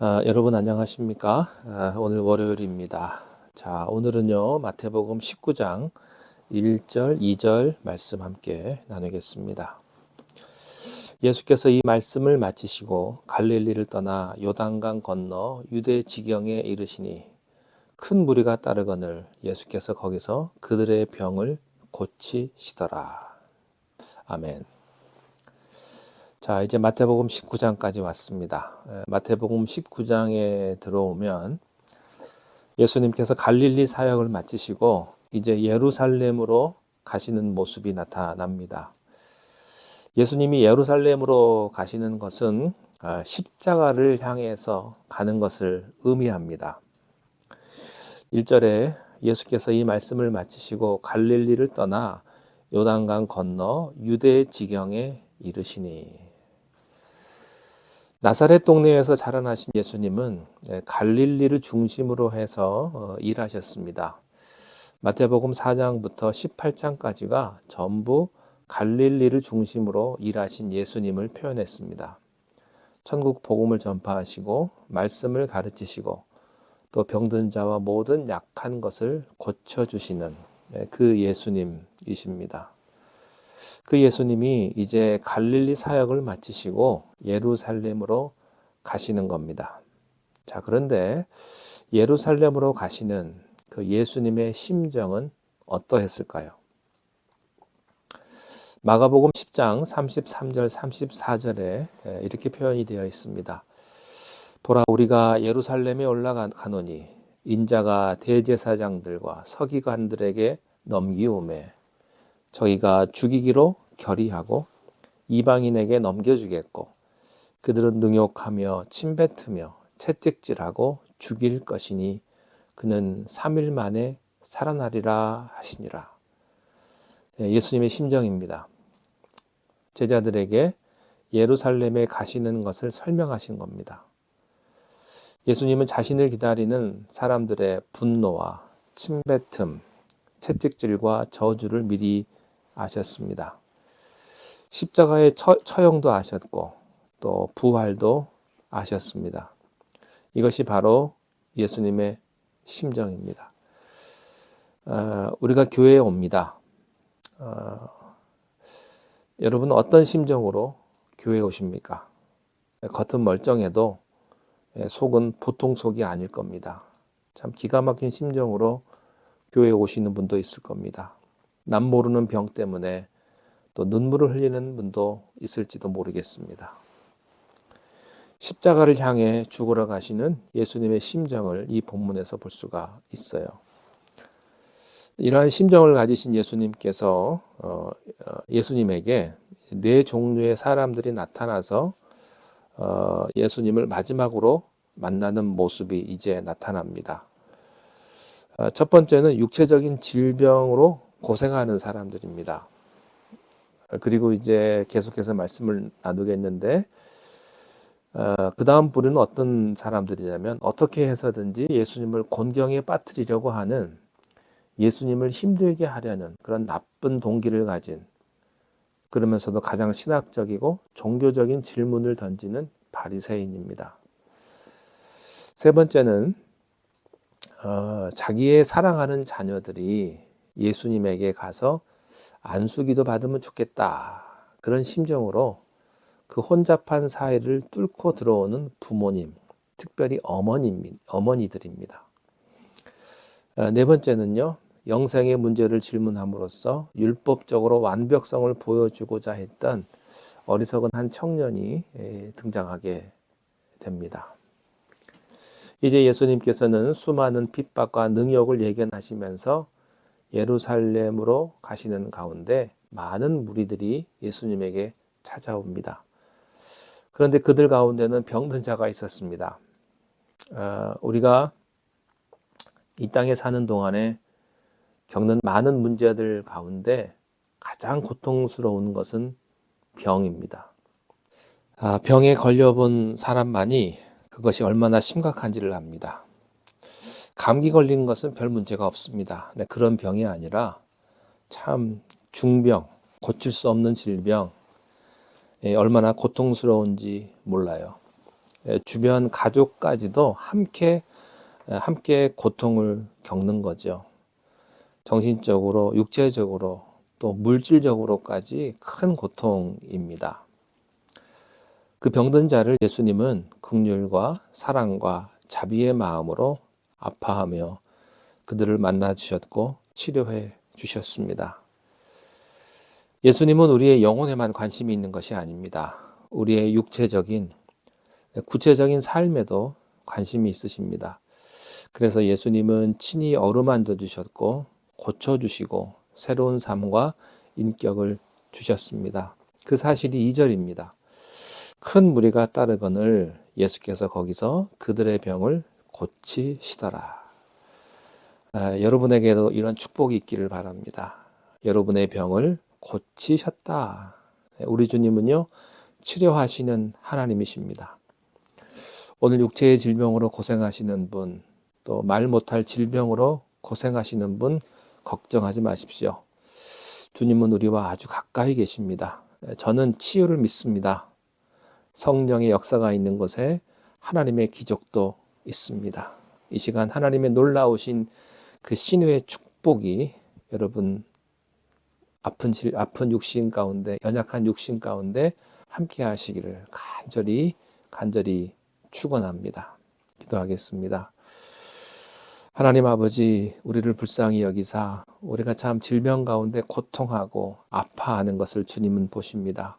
아, 여러분 안녕하십니까? 아, 오늘 월요일입니다. 자, 오늘은요, 마태복음 19장 1절, 2절 말씀 함께 나누겠습니다. 예수께서 이 말씀을 마치시고 갈릴리를 떠나 요단강 건너 유대 지경에 이르시니 큰 무리가 따르거늘 예수께서 거기서 그들의 병을 고치시더라. 아멘. 자, 이제 마태복음 19장까지 왔습니다. 에, 마태복음 19장에 들어오면 예수님께서 갈릴리 사역을 마치시고 이제 예루살렘으로 가시는 모습이 나타납니다. 예수님이 예루살렘으로 가시는 것은 아, 십자가를 향해서 가는 것을 의미합니다. 1절에 예수께서 이 말씀을 마치시고 갈릴리를 떠나 요단강 건너 유대 지경에 이르시니 나사렛 동네에서 자라나신 예수님은 예, 갈릴리를 중심으로 해서 어, 일하셨습니다. 마태복음 4장부터 18장까지가 전부 갈릴리를 중심으로 일하신 예수님을 표현했습니다. 천국 복음을 전파하시고 말씀을 가르치시고 또 병든 자와 모든 약한 것을 고쳐 주시는 예, 그 예수님이십니다. 그 예수님이 이제 갈릴리 사역을 마치시고 예루살렘으로 가시는 겁니다. 자, 그런데 예루살렘으로 가시는 그 예수님의 심정은 어떠했을까요? 마가복음 10장 33절 34절에 이렇게 표현이 되어 있습니다. 보라 우리가 예루살렘에 올라가노니 인자가 대제사장들과 서기관들에게 넘기오매 저희가 죽이기로 결의하고 이방인에게 넘겨주겠고 그들은 능욕하며 침뱉으며 채찍질하고 죽일 것이니 그는 3일 만에 살아나리라 하시니라. 네, 예수님의 심정입니다. 제자들에게 예루살렘에 가시는 것을 설명하신 겁니다. 예수님은 자신을 기다리는 사람들의 분노와 침뱉음, 채찍질과 저주를 미리 아셨습니다. 십자가의 처, 처형도 아셨고 또 부활도 아셨습니다. 이것이 바로 예수님의 심정입니다. 어, 우리가 교회에 옵니다. 어, 여러분 어떤 심정으로 교회에 오십니까? 겉은 멀쩡해도 속은 보통 속이 아닐 겁니다. 참 기가 막힌 심정으로 교회에 오시는 분도 있을 겁니다. 남 모르는 병 때문에 또 눈물을 흘리는 분도 있을지도 모르겠습니다. 십자가를 향해 죽으러 가시는 예수님의 심정을 이 본문에서 볼 수가 있어요. 이러한 심정을 가지신 예수님께서 어, 어, 예수님에게 네 종류의 사람들이 나타나서 어, 예수님을 마지막으로 만나는 모습이 이제 나타납니다. 첫 번째는 육체적인 질병으로 고생하는 사람들입니다. 그리고 이제 계속해서 말씀을 나누겠는데, 어, 그 다음 부류는 어떤 사람들이냐면, 어떻게 해서든지 예수님을 곤경에 빠뜨리려고 하는, 예수님을 힘들게 하려는 그런 나쁜 동기를 가진, 그러면서도 가장 신학적이고 종교적인 질문을 던지는 바리새인입니다. 세 번째는 어, 자기의 사랑하는 자녀들이 예수님에게 가서 안수기도 받으면 좋겠다. 그런 심정으로 그 혼잡한 사회를 뚫고 들어오는 부모님, 특별히 어머니, 어머니들입니다. 어, 네 번째는요, 영생의 문제를 질문함으로써 율법적으로 완벽성을 보여주고자 했던 어리석은 한 청년이 등장하게 됩니다. 이제 예수님께서는 수많은 핍박과 능욕을 예견하시면서 예루살렘으로 가시는 가운데 많은 무리들이 예수님에게 찾아옵니다. 그런데 그들 가운데는 병든 자가 있었습니다. 어, 우리가 이 땅에 사는 동안에 겪는 많은 문제들 가운데 가장 고통스러운 것은 병입니다. 아, 병에 걸려본 사람만이 그것이 얼마나 심각한지를 압니다. 감기 걸리는 것은 별 문제가 없습니다. 네, 그런 병이 아니라 참 중병, 고칠 수 없는 질병, 예, 얼마나 고통스러운지 몰라요. 예, 주변 가족까지도 함께 예, 함께 고통을 겪는 거죠. 정신적으로, 육체적으로, 또 물질적으로까지 큰 고통입니다. 그 병든 자를 예수님은 극률과 사랑과 자비의 마음으로 아파하며 그들을 만나 주셨고 치료해 주셨습니다. 예수님은 우리의 영혼에만 관심이 있는 것이 아닙니다. 우리의 육체적인 구체적인 삶에도 관심이 있으십니다. 그래서 예수님은 친히 어루만져 주셨고 고쳐 주시고 새로운 삶과 인격을 주셨습니다. 그 사실이 2절입니다. 큰 무리가 따르거늘 예수께서 거기서 그들의 병을 고치시더라. 아, 여러분에게도 이런 축복이 있기를 바랍니다. 여러분의 병을 고치셨다. 우리 주님은요, 치료하시는 하나님이십니다. 오늘 육체의 질병으로 고생하시는 분, 또 말 못할 질병으로 고생하시는 분, 걱정하지 마십시오. 주님은 우리와 아주 가까이 계십니다. 저는 치유를 믿습니다. 성령의 역사가 있는 곳에 하나님의 기적도 있습니다. 이 시간 하나님의 놀라우신 그 신유의 축복이 여러분 아픈 질, 아픈 육신 가운데 연약한 육신 가운데 함께 하시기를 간절히 간절히 축원합니다. 기도하겠습니다. 하나님 아버지 우리를 불쌍히 여기사 우리가 참 질병 가운데 고통하고 아파하는 것을 주님은 보십니다.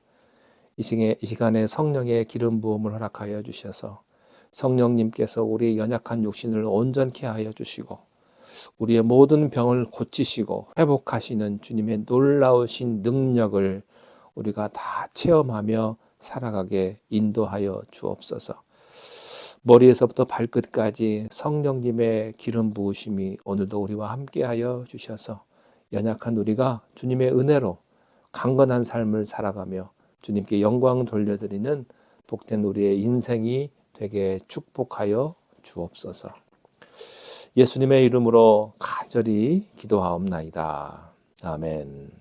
이 시간에 성령의 기름 부음을 허락하여 주셔서 성령님께서 우리의 연약한 육신을 온전케 하여 주시고 우리의 모든 병을 고치시고 회복하시는 주님의 놀라우신 능력을 우리가 다 체험하며 살아가게 인도하여 주옵소서. 머리에서부터 발끝까지 성령님의 기름 부으심이 오늘도 우리와 함께하여 주셔서 연약한 우리가 주님의 은혜로 강건한 삶을 살아가며 주님께 영광 돌려드리는 복된 우리의 인생이 되게 축복하여 주옵소서. 예수님의 이름으로 간절히 기도하옵나이다. 아멘.